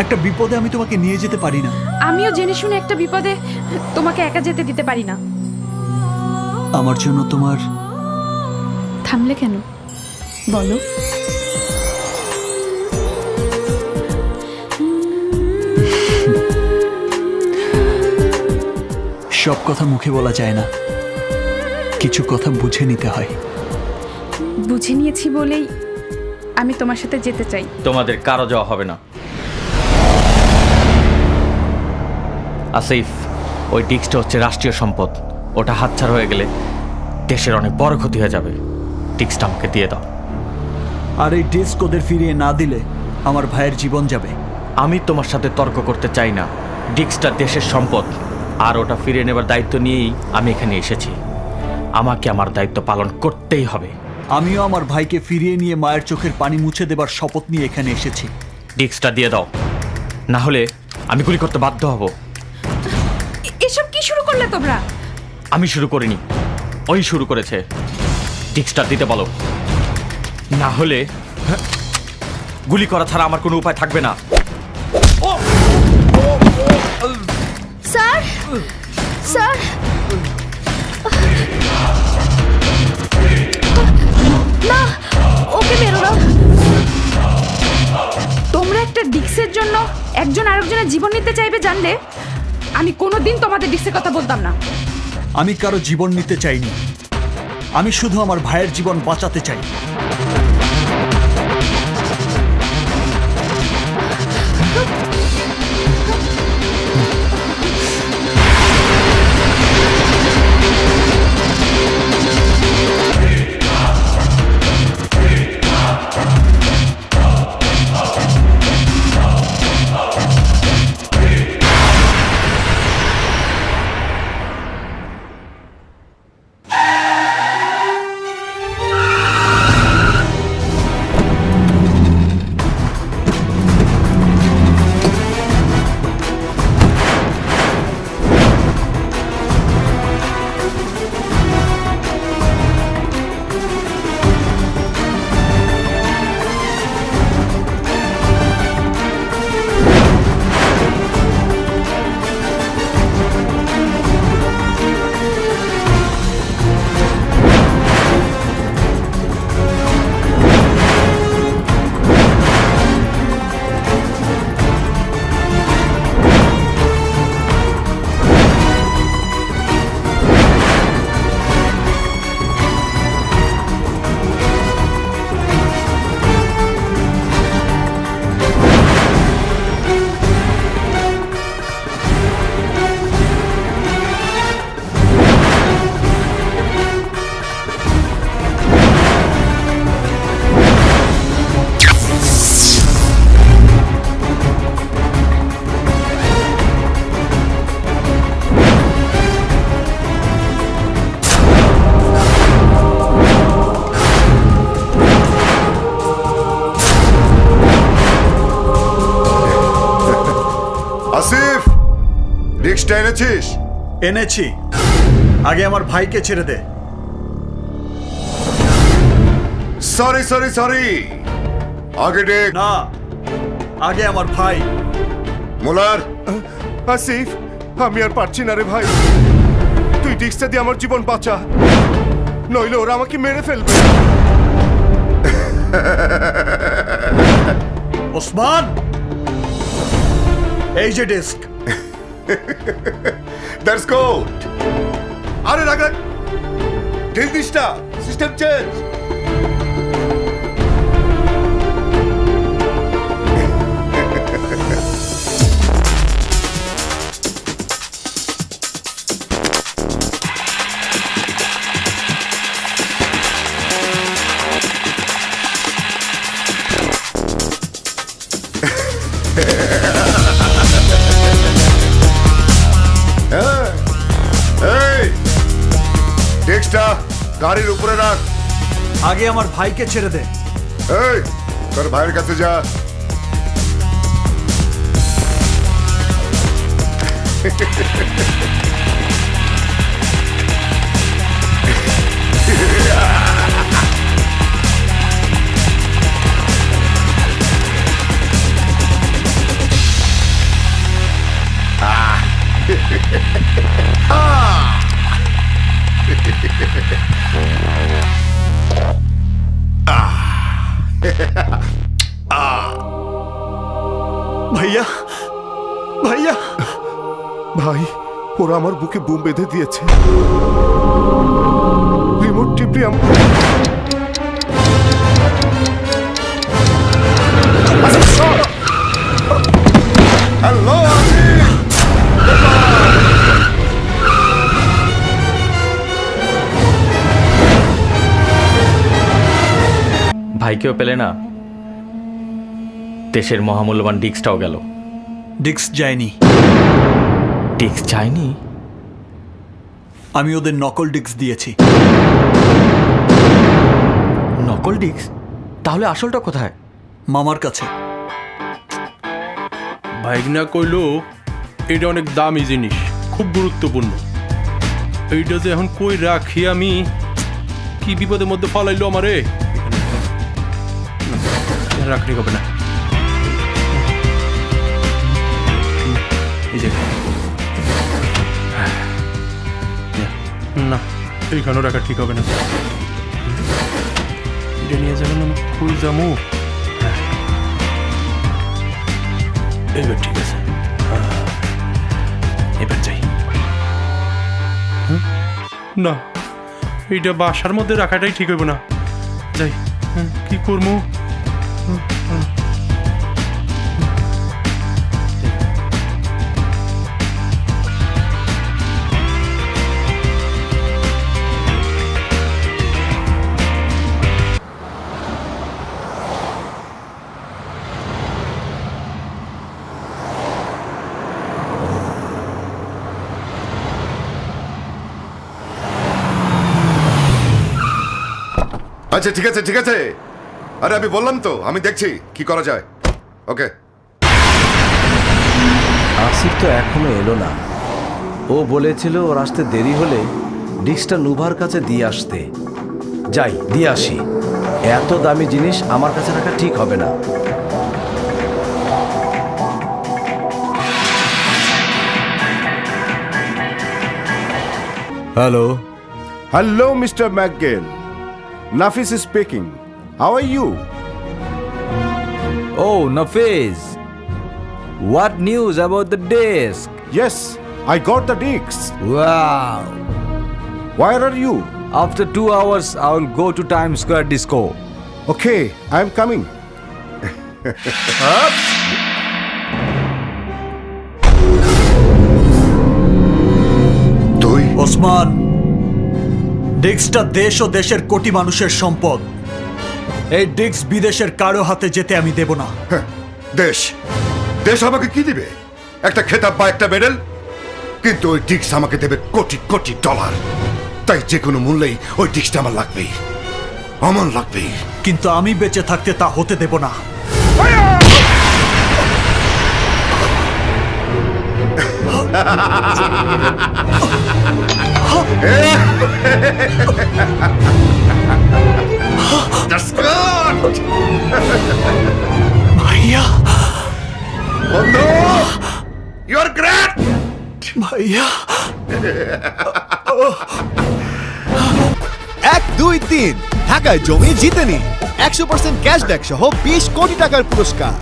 একটা বিপদে আমি তোমাকে নিয়ে যেতে পারি না। আমিও জেনে শুনে একটা বিপদে তোমাকে একা যেতে দিতে পারি না। আমার জন্য তোমার থামলে কেন? বলো। সব কথা মুখে বলা যায় না। কিছু কথা বুঝে নিতে হয়। বুঝে নিয়েছি বলেই আমি তোমার সাথে যেতে চাই। তোমাদের কারও যাওয়া হবে না। আসিফ ওই ডিস্কটা হচ্ছে রাষ্ট্রীয় সম্পদ। ওটা হাতছাড় হয়ে গেলে দেশের অনেক বড় ক্ষতি হয়ে যাবে। ডিস্কটা আমাকে দিয়ে দাও। আর এই ডিস্ক ওদের ফিরিয়ে না দিলে আমার ভাইয়ের জীবন যাবে। আমি তোমার সাথে তর্ক করতে চাই না। ডিস্কটা দেশের সম্পদ। আর ওটা ফিরিয়ে নেবার দায়িত্ব নিয়েই আমি এখানে এসেছি। আমাকে আমার দায়িত্ব পালন করতেই হবে। আমিও আমার ভাইকে ফিরিয়ে নিয়ে মায়ের চোখের পানি মুছে দেবার শপথ নিয়ে এখানে এসেছি। ডিস্কটা দিয়ে দাও। না হলে আমি গুলি করতে বাধ্য হব। এসব কি শুরু করলে তোমরা? আমি শুরু করিনি। ওই শুরু করেছে। ডিস্কটা দিতে বলো। না হলে হ্যাঁ, গুলি করা ছাড়া আমার কোনো উপায় থাকবে না। Sir sir. না ওকে বেরো না। তোমরা একটা ডিক্সের জন্য একজন আরেকজনের জীবন নিতে চাইবে জানলে? আমি কোনোদিন তোমাদের ডিসের কথা বলতাম না। আমি কারও জীবন নিতে চাইনি। আমি শুধু আমার ভাইয়ের জীবন বাঁচাতে চাই। এনেছি। আগে আমার ভাইকে ছেড়ে দে। সরি সরি সরি আগে ডেক না আগে আমার ভাই। মোলার। আসিফ আমি আর পারছি না রে ভাই। তুই ডিস্কটা দিয়ে আমার জীবন বাঁচা। নইলে ওরা আমাকে মেরে ফেলবে। ওসমান এই যে ডেস্ক। দ্যাটস গুড আরে রাগা ঢিল দিসটা সিস্টেম চেঞ্জ এই ডেক্সটা গাড়ির উপরে রাখ। আগে আমার ভাইকে ছেড়ে দে। এই তোর ভাইয়ের কাছে যা। Ah! ভাইয়া ভাইয়া। ভাই ওরা আমার বুকে বুম বেঁধে দিয়েছে। রিমোট টিপে আম- হ্যালো? ভাইকেও পেলে না দেশের মহামূল্যবান ডিক্সটাও গেল। ডিক্স যায়নি। ডিক্স যায়নি? আমি ওদের নকল ডিক্স দিয়েছি। নকল ডিস্ক? তাহলে আসলটা কোথায়? মামার কাছে। ভাইগনা কইলো এটা অনেক দামি জিনিস খুব গুরুত্বপূর্ণ। এইটা যে এখন কই রাখি আমি কি বিপদের মধ্যে ফালাইলো আমারে? রাখনি হবে না। না এইখানেও রাখা ঠিক হবে না। নিয়ে যাবেন আমি ফুল জামু এবার ঠিক আছে। আহ, এবার যাই? না এইটা বাসার মধ্যে রাখাটাই ঠিক হইব না। যাই কি করব? আচ্ছা ঠিক আছে ঠিক আছে। আরে আমি বললাম তো আমি দেখছি কি করা যায়। ওকে। আসিফ তো এখনও এলো না। ও বলেছিল ওর আসতে দেরি হলে ডিস্কটা নুভার কাছে দিয়ে আসতে। যাই দিয়ে আসি। এত দামি জিনিস আমার কাছে রাখা ঠিক হবে না। Hello. Hello mister McGale. Nafis speaking how are you Oh, Nafiz. What news about the disc? Yes I got the disc Wow. Where are you After two hours, I will go to Times Square Disco. Okay I am coming তুই ওসমান ডিক্সটা দেশ ও দেশের কোটি মানুষের সম্পদ। এই ডিক্স বিদেশের কারও হাতে যেতে আমি দেব না। হ্যাঁ, দেশ। দেশ আমাকে কি দিবে? একটা খেতাব বা একটা মেডেল? কিন্তু ওই ডিক্স আমাকে দেবে কোটি কোটি ডলার। তাই যে কোনো মূল্যেই ওই ডিক্সটা আমার লাগবেই। আমার লাগবেই। কিন্তু আমি বেঁচে থাকতে তা হতে দেব না। That's good! ভাইয়া বন্ধু ইউ আর গ্রেট ভাইয়া এক দুই তিন। ঢাকায় জমি জিতে নিন একশো পার্সেন্ট ক্যাশব্যাক সহ বিশ কোটি টাকার পুরস্কার।